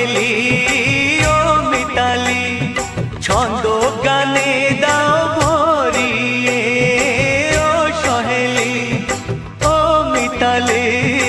সহেলি ও মিতালি ছন্দ গানে দাও ভরিয়ে ও সহেলি ও মিতালি।